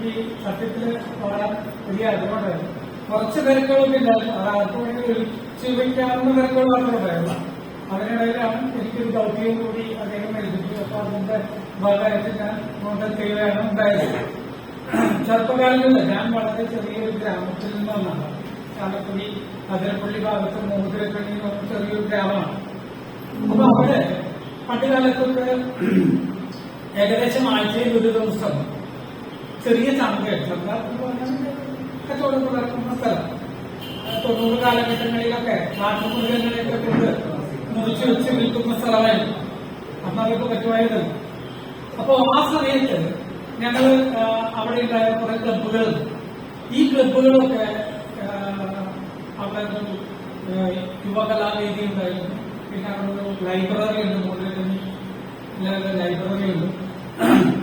എനിക്ക് സത്യത്തിൽ പാടാൻ വലിയ അറിവുണ്ടായിരുന്നു കുറച്ച് തിരക്കുകളൊക്കെ ഉണ്ടായിരുന്നു അത് ആർക്കും വേണ്ടി ഒരു വയ്ക്കാവുന്ന തിരക്കുകൾ മാത്രമേ ഉണ്ടായിരുന്നു അതിനിടയിലാണ് എനിക്കൊരു ദൗത്യം കൂടി അദ്ദേഹം എഴുതിച്ചു അപ്പൊ അതിന്റെ ഭാഗമായിട്ട് ഞാൻ കോൺടാക്ട് ചെയ്യുകയാണ് ഉണ്ടായത്. ചെറുപ്പകാലങ്ങളിൽ ഞാൻ വളരെ ചെറിയൊരു ഗ്രാമത്തിൽ നിന്നാണ്. ചാലക്കുടി അതിരപ്പള്ളി ഭാഗത്ത് മൂതിരക്കണ്ണി എന്ന് പറഞ്ഞ ചെറിയൊരു ഗ്രാമമാണ്. അപ്പൊ അവിടെ പണ്ടുകാലത്തൊക്കെ ഏകദേശം ആഴ്ചയിൽ ഒരു ദിവസം ചെറിയ എന്ന് പറഞ്ഞാൽ കച്ചവടം നടക്കുന്ന സ്ഥലം. തൊണ്ണൂറ് കാലഘട്ടങ്ങളിലൊക്കെ നാട്ടുമൃഗങ്ങളെയൊക്കെ കൊണ്ട് മുറിച്ചു വെച്ച് വിൽക്കുന്ന സ്ഥലമായിരുന്നു. അന്ന് അതൊക്കെ പറ്റുമായിരുന്നു അപ്പോ ആ സമയത്ത് ഞങ്ങൾ അവിടെ ഉണ്ടായ കുറെ ക്ലബുകൾ ഈ ക്ലബുകളൊക്കെ അവിടെ യുവകലാവേദി ഉണ്ടായിരുന്നു. പിന്നെ അവിടെ ഒരു ലൈബ്രറി ഉണ്ട് മുകളിൽ ലൈബ്രറി ഉണ്ട്.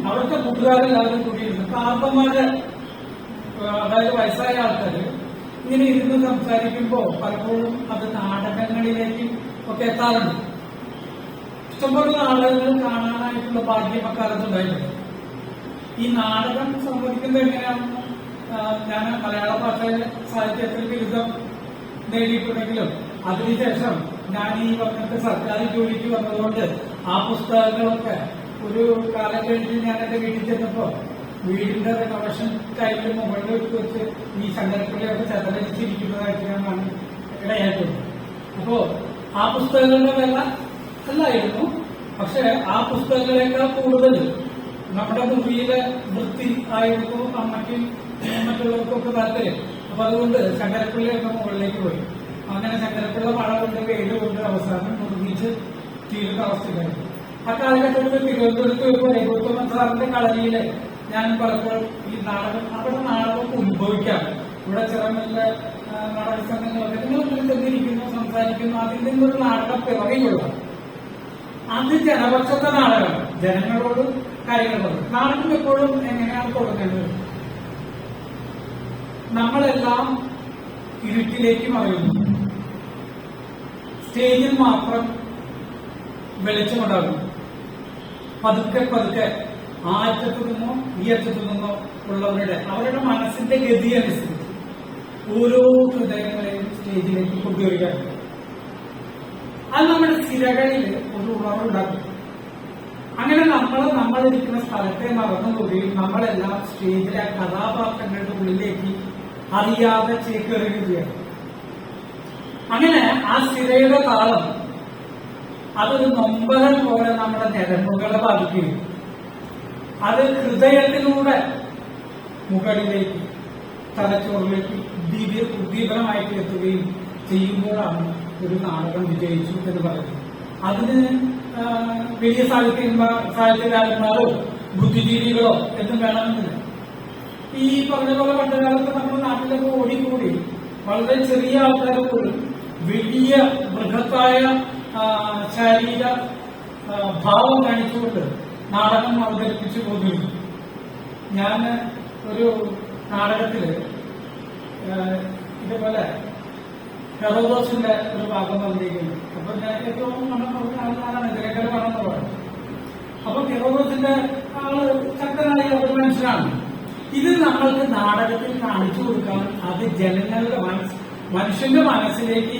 അവിടുത്തെ കൂട്ടുകാരെല്ലാവരും കൂടിയിരുന്നു കാർപ്പന്മാര് അതായത് വയസ്സായ ആൾക്കാര് ഇങ്ങനെ ഇരുന്ന് സംസാരിക്കുമ്പോൾ പലപ്പോഴും അത് നാടകങ്ങളിലേക്ക് ഒക്കെ എത്താറുണ്ട്. ഇഷ്ടംപോലെ നാടകങ്ങൾ കാണാനായിട്ടുള്ള ഭാഗ്യം അക്കാലത്തുണ്ടായിട്ടുണ്ട് ഈ നാടകം സംവദിക്കുന്നത് എങ്ങനെയാണെന്ന് ഞാൻ മലയാള ഭാഷയിൽ സാഹിത്യത്തിൽ ബിരുദം നേടിയിട്ടുണ്ടെങ്കിലും അതിനുശേഷം ഞാൻ ഈ വർഷത്തെ സർക്കാർ ജോലിക്ക് വന്നതുകൊണ്ട് ആ പുസ്തകങ്ങളൊക്കെ ഒരു കാലം കഴിഞ്ഞ് ഞാൻ എന്റെ വീട്ടിൽ ചെന്നപ്പോ വീടിന്റെ റിനോവേഷൻ ടൈമിൽ മുകളിൽ വെച്ച് ഈ ശങ്കരപ്പിള്ളിയൊക്കെ ചതലിച്ചിരിക്കുന്നതായിട്ട് ഞാൻ ഇടയായിട്ടുണ്ട്. അപ്പോ ആ പുസ്തകങ്ങളുടെ വില അല്ലായിരുന്നു. പക്ഷെ ആ പുസ്തകങ്ങളെക്കാൾ കൂടുതൽ നമ്മുടെ മുറിയിലെ വൃത്തി ആയിരുന്നു അമ്മയ്ക്കും മറ്റുള്ളവർക്കൊക്കെ താല്പര്യം. അപ്പൊ അതുകൊണ്ട് ശങ്കരപ്പിള്ളിയൊക്കെ മുകളിലേക്ക് പോയി. അങ്ങനെ ശങ്കരപ്പിള്ള മഴ കൊണ്ട് കൊണ്ട് അവസാനം മുറിഞ്ഞിച്ച് തീരുന്ന അവസ്ഥയായിരുന്നു ആ കാലഘട്ടത്തിൽ തിരുവനന്തപുരത്ത് വരുമ്പോൾ രഘുത്തമൻ സാറിന്റെ കളരിയിൽ ഞാൻ പലപ്പോഴും ഈ നാടകം അവിടെ നാടകം ഉത്ഭവിക്കാം. ഇവിടെ ചിറമല്ല നാടക സംഘങ്ങളൊക്കെ നിങ്ങൾ ചെന്നിരിക്കുന്നു സംസാരിക്കുന്നു. അതിൽ ഒരു നാടകം പിറവിയുള്ള അത് ജനപക്ഷത്തെ നാടകം. ജനങ്ങളോടും കാര്യങ്ങളോടും നാടകം എപ്പോഴും എങ്ങനെയാണ് തുടങ്ങേണ്ടത്? നമ്മളെല്ലാം ഇരുട്ടിലേക്ക് മറയുന്നു. സ്റ്റേജിൽ മാത്രം വെളിച്ചമുണ്ടാകുന്നു. പതുക്കെ പതുക്കെ ആ അറ്റത്തു നിന്നോ ഈ അറ്റത്തു നിന്നോ ഉള്ളവരുടെ അവരുടെ മനസ്സിന്റെ ഗതി അനുസരിച്ച് ഓരോ ഹൃദയങ്ങളെയും സ്റ്റേജിലേക്ക് കൊണ്ടുവരികയാണ് അത് നമ്മുടെ ചിരകളിൽ ഒരു ഉണർവുണ്ടാക്കും അങ്ങനെ നമ്മൾ നമ്മളിരിക്കുന്ന സ്ഥലത്തെ മറന്നു പോവുകയും നമ്മളെല്ലാം സ്റ്റേജിലെ കഥാപാത്രങ്ങളുടെ ഉള്ളിലേക്ക് അറിയാതെ ചേക്കേറുകയാണ് അങ്ങനെ ആ സ്ഥിരയുടെ താളം അതൊരു നൊമ്പരം പോലെ നമ്മുടെ ഞരമ്പുകളെ ബാധിക്കുകയും അത് ഹൃദയത്തിലൂടെ മുകളിലേക്ക് തലച്ചോറിലേക്ക് ദിവ്യ ഉദ്ദീപനമായിട്ട് എത്തുകയും ചെയ്യുമ്പോഴാണ് ഒരു നാടകം വിജയിച്ചു എന്ന് പറയുന്നത്. അതിന് വലിയ സാഹിത്യ സാഹിത്യകാരന്മാരോ ബുദ്ധിജീവികളോ എന്നും വേണമെന്നില്ല. ഈ പറഞ്ഞ പോലെ പണ്ടുകാലത്ത് നമ്മുടെ നാട്ടിലൊക്കെ ഓടിക്കൂടി വളരെ ചെറിയ ആൾക്കാരെ പോലും വലിയ ബൃഹത്തായ ശാരീര ഭാവം കാണിച്ചുകൊണ്ട് നാടകം അവതരിപ്പിച്ചു പോന്നിരുന്നു ഞാൻ ഒരു നാടകത്തിൽ ഇതുപോലെ ഹെറോദോസിന്റെ ഒരു ഭാഗം വന്നിരിക്കുന്നു. അപ്പൊ ഞാൻ ഏറ്റവും പറഞ്ഞ ആളാണ് പണം പറയുന്നത് അപ്പൊ ഹെറോദോസിന്റെ ആൾ ശക്തനായ ഒരു മനുഷ്യനാണ് ഇത് നമ്മൾക്ക് നാടകത്തിൽ കാണിച്ചു കൊടുക്കാൻ അത് ജനങ്ങളുടെ മനസ്സ് മനുഷ്യന്റെ മനസ്സിലേക്ക്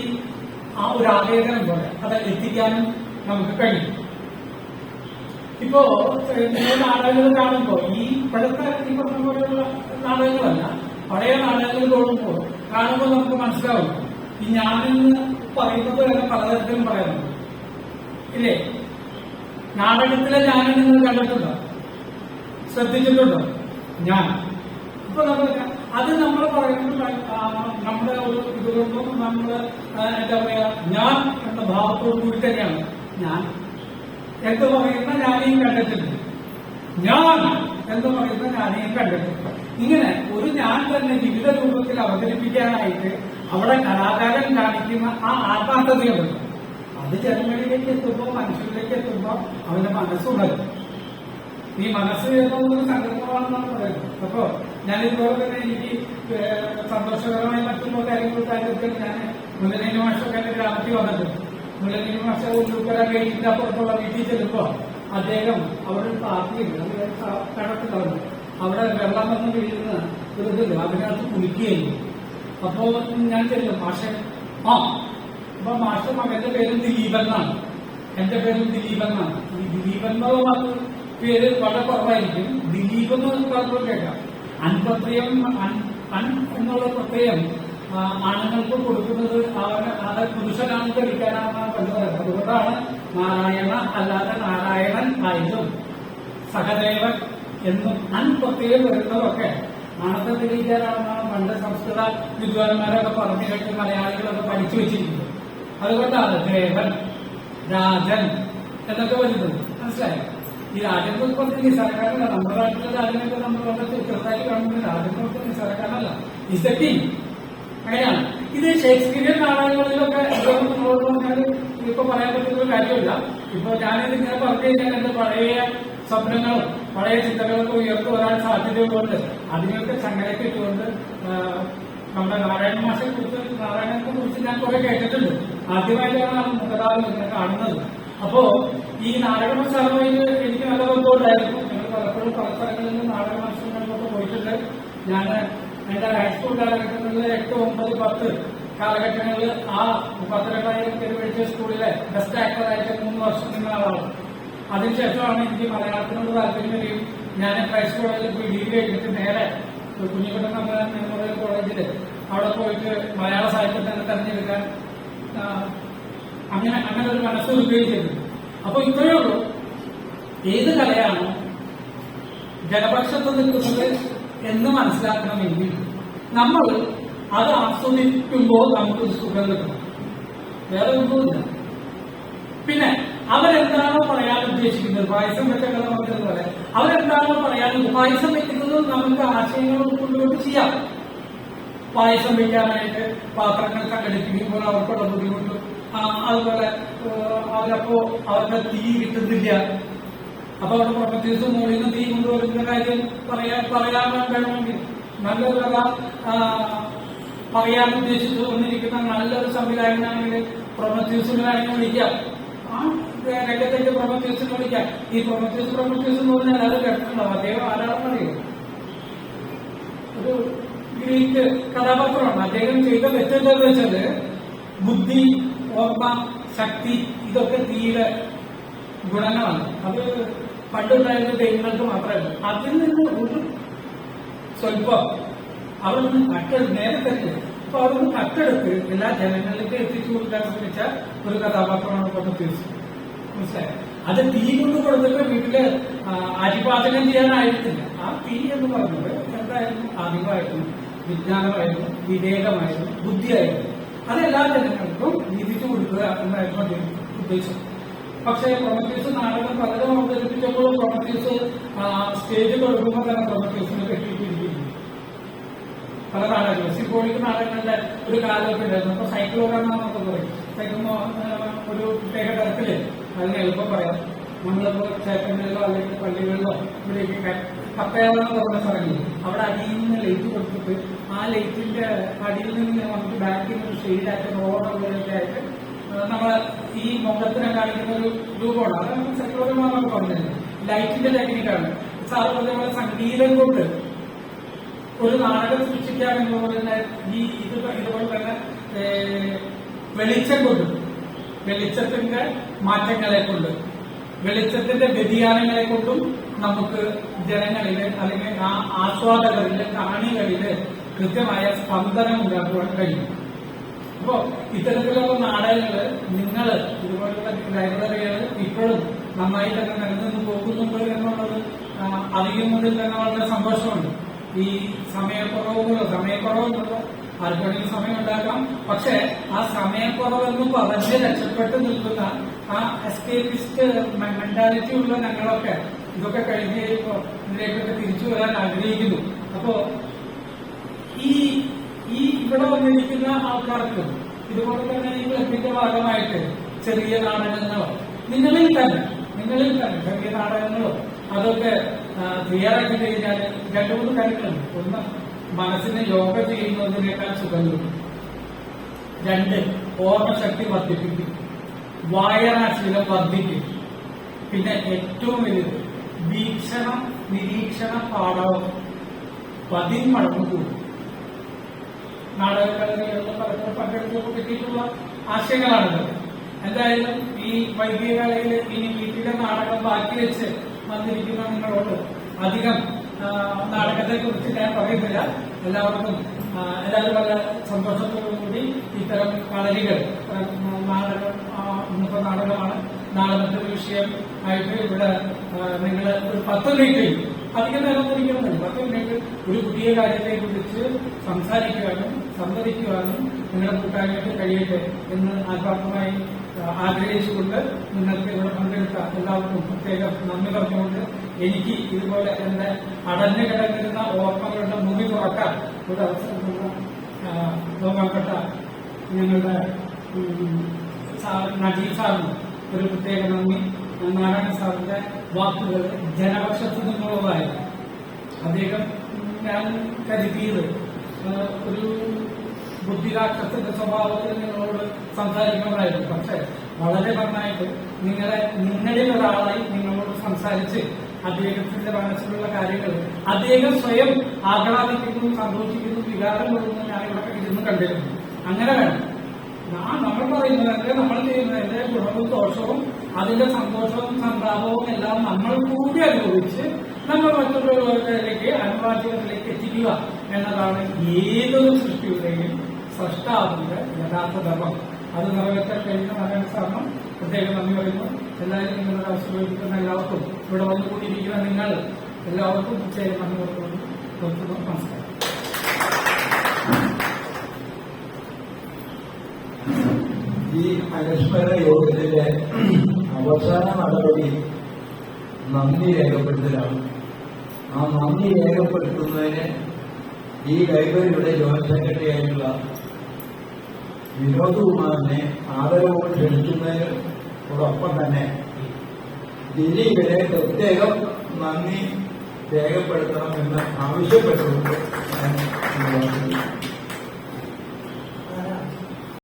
ആ ഒരു ആവേദനം പോലെ അത് എത്തിക്കാനും നമുക്ക് കഴിയും. ഇപ്പോ നാടകങ്ങൾ കാണുമ്പോ ഈ ഇപ്പോഴത്തെ ഈ പറഞ്ഞ പോലെയുള്ള നാടകങ്ങളല്ല പഴയ നാടകങ്ങൾ തോന്നുമ്പോൾ കാണുമ്പോൾ നമുക്ക് മനസ്സിലാവും. ഈ ഞാനെന്ന് പറയുന്നത് തന്നെ പലതരത്തിലും പറയുന്നുണ്ട് ഇല്ലേ? നാടകത്തിലെ ഞാനെന്ന് നിങ്ങൾ കണ്ടിട്ടുണ്ടോ? ശ്രദ്ധിച്ചിട്ടുണ്ടോ? ഞാൻ. ഇപ്പൊ നമ്മൾ അത് നമ്മൾ പറയുന്നത് നമ്മുടെ ഒരു ഇതുകൊണ്ടും നമ്മൾ എന്താ പറയാ ഞാൻ എന്ന ഭാവത്തോടു കൂടി തന്നെയാണ്. ഞാൻ എന്ന് പറയുന്ന ഞാനെയും കണ്ടിട്ടുണ്ട് ഞാൻ എന്ന് പറയുന്ന ഞാനെയും കണ്ടിട്ടുണ്ട് ഇങ്ങനെ ഒരു ഞാൻ തന്നെ വിവിധ രൂപത്തിൽ അവതരിപ്പിക്കാനായിട്ട് അവിടെ കലാകാരൻ കാണിക്കുന്ന ആ ആത്മാർത്ഥതയുണ്ട്. അത് ജനങ്ങളിലേക്ക് എത്തുമ്പോൾ മനുഷ്യരിലേക്ക് എത്തുമ്പോൾ അവന്റെ മനസ്സുണരും. ഈ മനസ്സ് എന്നൊരു സങ്കല്പമാണെന്നാണ് പറയുന്നത്. അപ്പോ ഞാൻ ഇതുപോലെ തന്നെ എനിക്ക് സന്തോഷകരമായി മറ്റുള്ള കാര്യങ്ങൾ കാര്യത്തിൽ ഞാൻ മുല്ലനീന മാഷൊക്കെ എന്റെ ഗ്രാമത്തിൽ വന്നിട്ടുണ്ട്. മുല്ലനീന മാഷ ഉള്ളുക്കര കഴിഞ്ഞിട്ട് അപ്പുറത്തുള്ള വീട്ടിൽ ചെല്ലുമ്പോൾ അദ്ദേഹം അവരുടെ ഒരു പാർട്ടിയുണ്ട് കടത്തുണ്ടാവുന്നു അവിടെ വെള്ളം വന്ന് വീഴുന്ന ഒരു ഇതില്ല അതിനകത്ത് കുളിക്കുകയില്ല അപ്പോ ഞാൻ ചെല്ലും മാഷെ ആ അപ്പൊ മാഷ മകന്റെ പേര് ദിലീപൻ എന്നാണ്. എന്റെ പേര് ദിലീപൻ എന്നാണ്. ദിലീപൻ എന്നുള്ള പേര് വളരെ കുറവായിരിക്കും. ദിലീപ് എന്ന് പറഞ്ഞപ്പോൾ കേൾക്കാം. അൻ എന്നുള്ള പ്രത്യയം ആ, ആണുങ്ങൾക്ക് കൊടുക്കുന്നത് അത് പുരുഷനാണ് പണ്ട് പറയുന്നത്. അതുകൊണ്ടാണ് നാരായണ അല്ലാതെ നാരായണൻ ആയതും. സഹദേവൻ എന്നും അൻ പ്രത്യേകം വരുന്നതൊക്കെ ആണത്തെ തെളിയിക്കാനാണെന്നാണ് പണ്ട് സംസ്കൃത വിദ്വാൻമാരൊക്കെ പറഞ്ഞു കേട്ട് മലയാളികളൊക്കെ പഠിച്ചു വെച്ചിരിക്കുന്നത്. അതുകൊണ്ടാണ് ദേവൻ രാജൻ എന്നൊക്കെ വരുന്നത് മനസ്സിലായോ? ഈ ഉത്പത്തി നിസ്സാരക്കാരനല്ല നമ്മുടെ നാട്ടിലെ രാജ്യങ്ങൾക്ക് നമ്മൾ വളരെ ചെറുതായി കാണുന്നത് രാജന്റെ സർക്കാരല്ല നിസ്സാരക്കാരനല്ല ഇസക്കി അങ്ങനെയാണ്. ഇത് ഷേക്സ്പിയർ നാടകങ്ങളിലൊക്കെ നിങ്ങളോട് പറഞ്ഞാൽ ഇപ്പൊ പറയാൻ പറ്റുന്ന ഒരു കാര്യമില്ല. ഇപ്പൊ ഞാനിത് ഇങ്ങനെ പറഞ്ഞു കഴിഞ്ഞാൽ എന്റെ പഴയ സ്വപ്നങ്ങളും പഴയ ചിന്തകളൊക്കെ ഉയർത്തു വരാൻ സാധ്യതയുള്ളതുകൊണ്ട് അതിനൊക്കെ ചങ്ങലയ്ക്ക് ഇട്ടുകൊണ്ട് നമ്മുടെ നാരായണ മാഷെ കുറിച്ച് നാരായണനെ കുറിച്ച് ഞാൻ കുറെ കേട്ടിട്ടുണ്ട്. ആദ്യമായിട്ടാണ് മുഖതാവ് ഇങ്ങനെ കാണുന്നത്. അപ്പോ ഈ നാരായണ മത്സരമായി ബന്ധമുണ്ടായിരുന്നു ഞങ്ങൾ പലപ്പോഴും പല സ്ഥലങ്ങളിൽ നിന്ന് ഞാൻ എന്റെ ഹൈസ്കൂൾ കാലഘട്ടങ്ങളിൽ എട്ട് ഒമ്പത് പത്ത് കാലഘട്ടങ്ങളിൽ ആ പത്തരണ്ടായിരം പേര് പഠിച്ച സ്കൂളിലെ ബെസ്റ്റ് ആക്ടറായിട്ട് മൂന്ന് വർഷം നിന്ന ആളാണ്. അതിനുശേഷമാണ് എനിക്ക് മലയാളത്തിനോട് താല്പര്യം വരികയും ഞാൻ കോളേജിൽ പോയി ഡിഗ്രി എടുത്തിട്ട് നേരെ കുഞ്ഞിക്കുട്ടൻ നമ്പരാൻ മെമ്മോറിയൽ കോളേജിൽ അവിടെ പോയിട്ട് മലയാള സാഹിത്യത്തെ തെരഞ്ഞെടുക്കാൻ ആ, അങ്ങനെ അങ്ങനെ ഒരു മനസ്സ് വരികയും ചെയ്തു അപ്പൊ ഇത്രയേ ഉള്ളൂ. ഏത് കലയാണ് ജനപക്ഷത്ത് നിൽക്കുന്നത് എന്ന് മനസ്സിലാക്കണമെങ്കിൽ നമ്മൾ അത് ആസ്വദിക്കുമ്പോൾ നമുക്ക് സുഖം കിട്ടണം. വേറെ ഒന്നുമില്ല. പിന്നെ അവരെന്താണോ പറയാൻ ഉദ്ദേശിക്കുന്നത്? പായസം വെച്ച കഥ പറഞ്ഞതുപോലെ അവരെന്താണോ പറയാൻ പായസം വെക്കുന്നത് നമുക്ക് ആശയങ്ങൾ ഉൾക്കൊണ്ടുകൊണ്ട് ചെയ്യാം. പായസം വെക്കാനായിട്ട് പാത്രങ്ങൾ സംഘടിപ്പിക്കുമ്പോൾ അവർക്കുള്ള ബുദ്ധിമുട്ട് അതുപോലെ അവരപ്പോ അവരുടെ തീ കിട്ടുന്നില്ല. അപ്പൊ അത് പ്രൊഫറ്റീവ്സ് മുകളിൽ നിന്ന് തീ കൊണ്ടുവരുന്ന കാര്യം പറയാൻ പറയാൻ വേണമെങ്കിൽ നല്ലൊരു കഥ പറയാൻ ഉദ്ദേശിച്ചു വന്നിരിക്കുന്ന നല്ലൊരു സംവിധായകനാണെങ്കിൽ പ്രൊമത്യൂസിന് വേണമെങ്കിൽ വിളിക്കാം. ആ രംഗത്തേക്ക് പ്രൊമത്യൂസിന് വിളിക്കാം. ഈ പ്രൊമത്യൂസ് പ്രൊമത്യൂസ് എന്ന് പറഞ്ഞാൽ അത് കേട്ടിട്ടുണ്ടാവും അദ്ദേഹം ആരാണെന്ന് അറിയാം? ഒരു ഗ്രീക്ക് കഥാപാത്രമാണ്. അദ്ദേഹം ചെയ്ത തെറ്റെന്താന്ന് വെച്ചാൽ ബുദ്ധി ഓർമ്മ ശക്തി ഇതൊക്കെ തീരെ ഗുണങ്ങളാണ്. അത് പണ്ടുണ്ടായിരുന്ന തെങ്ങുകൾക്ക് മാത്രമല്ല അതിൽ നിന്ന് ഒരു സ്വല്പം അവിടുന്ന് കട്ടെടുത്ത് നേരെ തന്നെ അപ്പൊ അവിടുന്ന് കട്ടെടുത്ത് എല്ലാ ജനങ്ങളിലേക്ക് എത്തിച്ചു കൊടുക്കാൻ ശ്രമിച്ച ഒരു കഥാപാത്രമാണ് പ്രൊമത്യൂസ് മനസ്സിലായി? അത് തീ കൊണ്ട് കൊടുത്തിട്ട് വീട്ടിൽ അരിപാചകം ചെയ്യാനായിരുന്നില്ല ആ തീ എന്ന് പറഞ്ഞത് എന്തായിരുന്നു? അറിവായിരുന്നു വിജ്ഞാനമായിരുന്നു വിവേകമായിരുന്നു ബുദ്ധിയായിരുന്നു. അത് എല്ലാ ജനങ്ങൾക്കും വിധിച്ചു കൊടുക്കുക എന്നായിരുന്നു അദ്ദേഹം ഉദ്ദേശം. പക്ഷേ പ്രൊമറ്റീസ് നാടകം പലരും അവതരിപ്പിച്ചപ്പോൾ പ്രൊമറ്റീസ് സ്റ്റേജ് കൊടുക്കുമ്പോൾ തന്നെ പ്രൊമറ്റീസിന് കെട്ടിയിട്ടിരിക്കുന്നു പല നാടകങ്ങളും. സിപ്പോളിക്ക് നാടകങ്ങളുടെ ഒരു കാലമൊക്കെ ഉണ്ടായിരുന്നു. അപ്പൊ സൈക്ലോഗ്രാമെന്നൊക്കെ പറയും. സൈക്കിൾ ഒരു പ്രത്യേക തരത്തിൽ അതിന് എളുപ്പം പറയാം. നമ്മളിപ്പോ ക്ഷേത്രങ്ങളിലോ അല്ലെങ്കിൽ പള്ളികളിലോ ഇവിടെയൊക്കെ കപ്പയാളെന്ന് പറഞ്ഞ സ്ഥലങ്ങളിൽ അവിടെ അടിയിൽ നിന്ന് ലൈറ്റ് കൊടുത്തിട്ട് ആ ലൈറ്റിന്റെ അടിയിൽ നിന്ന് നമുക്ക് ബാക്കിൽ നിന്ന് ഷെയ്ഡായിട്ട് റോഡ് അതുപോലെയൊക്കെ ആയിട്ട് ആ, നമ്മളെ ഈ മുഖത്തിനെ കാണിക്കുന്ന ഒരു രൂപമാണ്. അത് അതാണ് സൈക്ലോഗ്രാമെന്നൊക്കെ പറഞ്ഞത് ലൈറ്റിന്റെ ടെക്നിക്കാണ്. സാറ് പറഞ്ഞ സംഗീതം കൊണ്ട് ഒരു നാടകം സൃഷ്ടിക്കാൻ എന്ന് പറയുന്ന ഈ ഇത് ഇതുപോലെ തന്നെ വെളിച്ചം കൊണ്ട് വെളിച്ചത്തിന്റെ മാറ്റങ്ങളെ കൊണ്ട് വെളിച്ചത്തിന്റെ വ്യതിയാനങ്ങളെ കൊണ്ടും നമുക്ക് ജനങ്ങളിൽ അല്ലെങ്കിൽ ആ ആസ്വാദകരിൽ കാണികളിൽ കൃത്യമായ സ്പന്ദനം ഉണ്ടാക്കുവാൻ കഴിയും. അപ്പോ ഇത്തരത്തിലുള്ള നാടകങ്ങൾ നിങ്ങൾ ഇതുപോലുള്ള ലൈബ്രറികൾ ഇപ്പോഴും നന്നായി തന്നെ നിലനിന്ന് പോകുന്നുണ്ട് എന്നുള്ളത് അറിയുന്നതിൽ തന്നെ വളരെ സന്തോഷമുണ്ട്. ഈ സമയക്കുറവുകളോ സമയക്കുറവുണ്ടല്ലോ. ആർക്കാണെങ്കിലും സമയം ഉണ്ടാക്കാം പക്ഷെ ആ സമയക്കുറവെന്ന് പറഞ്ഞ് രക്ഷപ്പെട്ട് നിൽക്കുന്ന ആ എസ്കേപ്പിസ്റ്റ് മെന്റാലിറ്റി ഉള്ള ഞങ്ങളൊക്കെ ഇതൊക്കെ കഴിഞ്ഞ് കഴിയുമ്പോൾ ഇതിലേക്കൊക്കെ തിരിച്ചു വരാൻ ആഗ്രഹിക്കുന്നു. അപ്പോ ഈ ഈ ഇവിടെ വന്നിരിക്കുന്ന ആൾക്കാർക്ക് ഇതുപോലെ തന്നെ ഈ ക്ലബിന്റെ ഭാഗമായിട്ട് ചെറിയ നാടകങ്ങളോ നിങ്ങളിൽ തന്നെ നിങ്ങളിൽ തന്നെ ചെറിയ നാടകങ്ങളോ അതൊക്കെ തയ്യാറാക്കി കഴിഞ്ഞാൽ രണ്ടു മൂന്ന് കാര്യങ്ങളുണ്ട്. ഒന്ന് മനസ്സിനെ യോഗ ചെയ്യുന്നതിനേക്കാൾ സുഖം കിട്ടും രണ്ട് ഓർമ്മശക്തി വർദ്ധിപ്പിക്കും. വായനാശീലം വർദ്ധിക്കും. പിന്നെ ഏറ്റവും വലുത് വീക്ഷണം നിരീക്ഷണ പാഠവും പതിന്മടങ്ങ് കൂടും. നാടകകളിലുള്ള പലപ്പോഴും പങ്കെടുത്തപ്പോൾ കിട്ടിയിട്ടുള്ള ആശയങ്ങളാണിത് എന്തായാലും ഈ വൈദ്യകലയിൽ ഇനി വീട്ടിലെ നാടകം ബാക്കി വെച്ച് വന്നിരിക്കുന്ന നിങ്ങളോട് അധികം നാടകത്തെ കുറിച്ച് ഞാൻ പറയുന്നില്ല. എല്ലാവർക്കും എല്ലാവരും വളരെ സന്തോഷത്തോടുകൂടി ഇത്തരം കളരികൾ നാടകം ഇന്നത്തെ നാടകമാണ്. മറ്റൊരു വിഷയം ആയിട്ട് ഇവിടെ നിങ്ങൾ ഒരു പത്ത് മിനിറ്റ് അധികം നേരം ഇരിക്കുന്നില്ല പത്ത് മിനിറ്റ് ഒരു പുതിയ കാര്യത്തെ കുറിച്ച് സംസാരിക്കുവാനും സംവദിക്കുവാനും നിങ്ങളുടെ കൂട്ടായ്മയ്ക്ക് കഴിയട്ടെ എന്ന് ആത്മാർത്ഥമായി ആഗ്രഹിച്ചുകൊണ്ട് നിങ്ങൾക്ക് ഇവിടെ പങ്കെടുത്ത എല്ലാവർക്കും പ്രത്യേകം നന്ദി പറഞ്ഞുകൊണ്ട് എനിക്ക് ഇതുപോലെ എന്റെ അടഞ്ഞു കിടന്നിരുന്ന ഓർമ്മകളുടെ മുഖി തുറക്കാൻ ഒരു അവസരം ബഹുമാനപ്പെട്ട ഞങ്ങളുടെ നജീബ് സാറിന് ഒരു പ്രത്യേക നന്ദി. നാരായണ സാറിന്റെ വാക്കുകൾ ജനപക്ഷത്തു നിന്നുള്ളതായിരുന്നു. അദ്ദേഹം ഞാൻ കരുതിയത് ഒരു ബുദ്ധിരാക്ഷസത്തിന്റെ സ്വഭാവത്തിൽ നിങ്ങളോട് സംസാരിക്കുന്നതായിരുന്നു പക്ഷേ വളരെ നന്നായിട്ട് നിങ്ങളെ നിങ്ങളിൽ ഒരാളായി നിങ്ങളോട് സംസാരിച്ച് അദ്ദേഹത്തിന്റെ മനസ്സിലുള്ള കാര്യങ്ങൾ അദ്ദേഹം സ്വയം ആഹ്ലാദിക്കുന്നു സന്തോഷിക്കുന്നു വികാരം കൊള്ളുന്നു ഞാൻ ഇവിടെ ഇരുന്ന് കണ്ടിരുന്നു. അങ്ങനെ വേണം ആ നമ്മൾ പറയുന്നതിന്റെ നമ്മൾ ചെയ്യുന്നതിന്റെ ഗുണവും ദോഷവും അതിന്റെ സന്തോഷവും സന്താപവും എല്ലാം നമ്മൾ കൂടി അനുഭവിച്ച് നമ്മൾ മറ്റുള്ളവരിലേക്ക് അനുവാദ്യങ്ങളിലേക്ക് എത്തിക്കുക എന്നതാണ് ഏതൊരു സൃഷ്ടിയുടെയും സൃഷ്ടാവിന്റെ യഥാർത്ഥ ധർമ്മം. അത് നിറവേറ്റാൻ കഴിയുന്ന നാരായണ സാറിനും പ്രത്യേകം നന്ദി പറയുന്നു. എല്ലാവരും നിങ്ങളുടെ ആശ്രയിക്കുന്ന എല്ലാവർക്കും ഇവിടെ വന്നുകൂടിയിരിക്കുന്ന നിങ്ങൾ എല്ലാവർക്കും പ്രത്യേകം നന്ദി പറഞ്ഞു നമസ്കാരം. ഈ പരസ്പര യോഗത്തിന്റെ അവസാന നടപടി നന്ദി രേഖപ്പെടുത്തലാണ്. ആ നന്ദി രേഖപ്പെടുത്തുന്നതിന് ഈ ലൈബ്രറിയുടെ ജോയിന്റ് സെക്രട്ടറി ആയിട്ടുള്ള വിനോദ് കുമാറിനെ ആദരവോട് ക്ഷണിക്കുന്നതിനോടൊപ്പം തന്നെ ദിലീപിനെ പ്രത്യേകം നന്ദി രേഖപ്പെടുത്തണമെന്ന് ആവശ്യപ്പെട്ടുകൊണ്ട്